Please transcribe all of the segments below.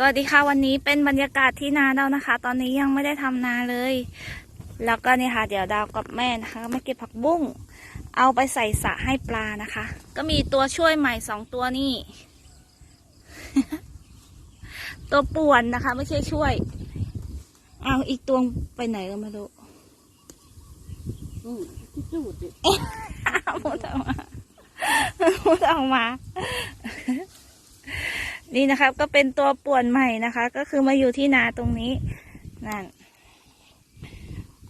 สวัสดีค่ะวันนี้เป็นบรรยากาศที่นาดาวนะคะ ตอนนี้ยังไม่ได้ทำนาเลย แล้วก็เนี่ยค่ะ เดี๋ยวดาวกับแม่นะคะมาเก็บผักบุ้ง เอาไปใส่สระให้ปลานะคะ ก็มีตัวช่วยใหม่สองตัวนี่ ตัวป่วนนะคะ ไม่ใช่ช่วย เอาอีกตัวไปไหนก็ไม่รู้อืมจูดดิมุดออกมามุดออกมา นี่นะครับ ก็เป็นตัวป่วนใหม่นะคะ ก็คือมาอยู่ที่นาตรงนี้นั่น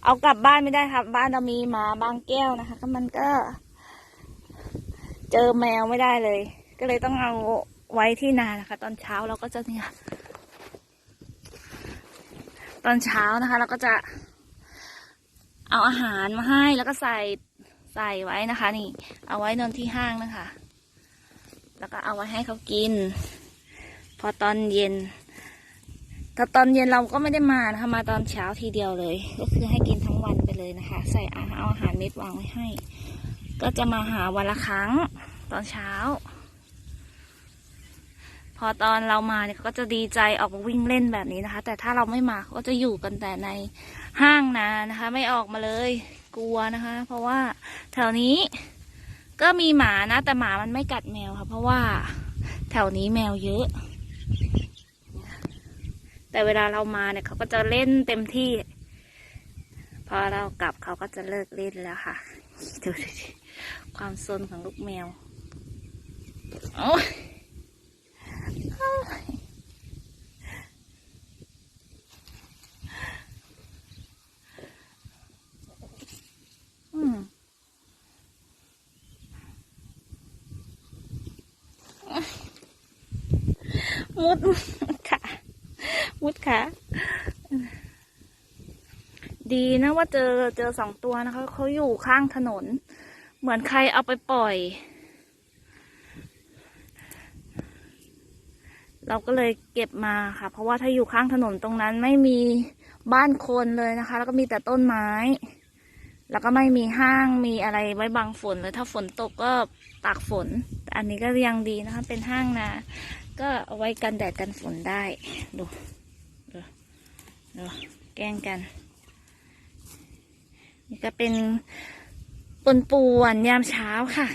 เอากลับบ้านไม่ได้ครับ บ้านเรามีหมาบางแก้วนะคะ ก็มันก็ เจอแมวไม่ได้เลย ก็เลยต้องเอาไว้ที่นานะคะ ตอนเช้าเราก็จะเนี่ยตอนเช้านะคะ เราก็จะ เอาอาหารมาให้แล้วก็ใส่ใส่ไว้นะคะ นี่ เอาไว้นอนที่ห้างนะคะ แล้วก็เอาไว้ให้เขากิน พอตอนเย็นถ้าตอนเย็นเราก็ไม่ได้มานะคะมาตอนเช้าทีเดียวเลย ก็คือให้กินทั้งวันไปเลยนะคะ ใส่อาหารเอาอาหารเม็ดวางไว้ให้ ก็จะมาหาวันละครั้งตอนเช้า พอตอนเรามาเนี่ยก็จะดีใจออกมาวิ่งเล่นแบบนี้นะคะ แต่ถ้าเราไม่มาเขาก็จะอยู่กันแต่ในห้างนานะคะ ไม่ออกมาเลยกลัวนะคะ เพราะว่าแถวนี้ก็มีหมานะ แต่หมามันไม่กัดแมวค่ะ เพราะว่าแถวนี้แมวเยอะ แต่เวลาเรามาเนี่ยเขาก็จะเล่นเต็มที่ พอเรากลับเขาก็จะเลิกเล่นแล้วค่ะ ดูดิความซนของลูกแมว โอ้ม มุดค่ะมุดค่ะดีนะว่าเจอเจอสองตัวนะคะเขาอยู่ข้างถนน เหมือนใครเอาไปปล่อย เราก็เลยเก็บมาค่ะ เพราะว่าถ้าอยู่ข้างถนนตรงนั้นไม่มีบ้านคนเลยนะคะ แล้วก็มีแต่ต้นไม้ แล้วก็ไม่มีห้างมีอะไรไว้บังฝนเลย ถ้าฝนตกก็ตากฝน แต่อันนี้ก็ยังดีนะคะ เป็นห้างนา ก็เอาไว้กันแดดกันฝนได้ ดูดูดูแกล้งกัน นี่ก็เป็นปนป่วนยามเช้าค่ะ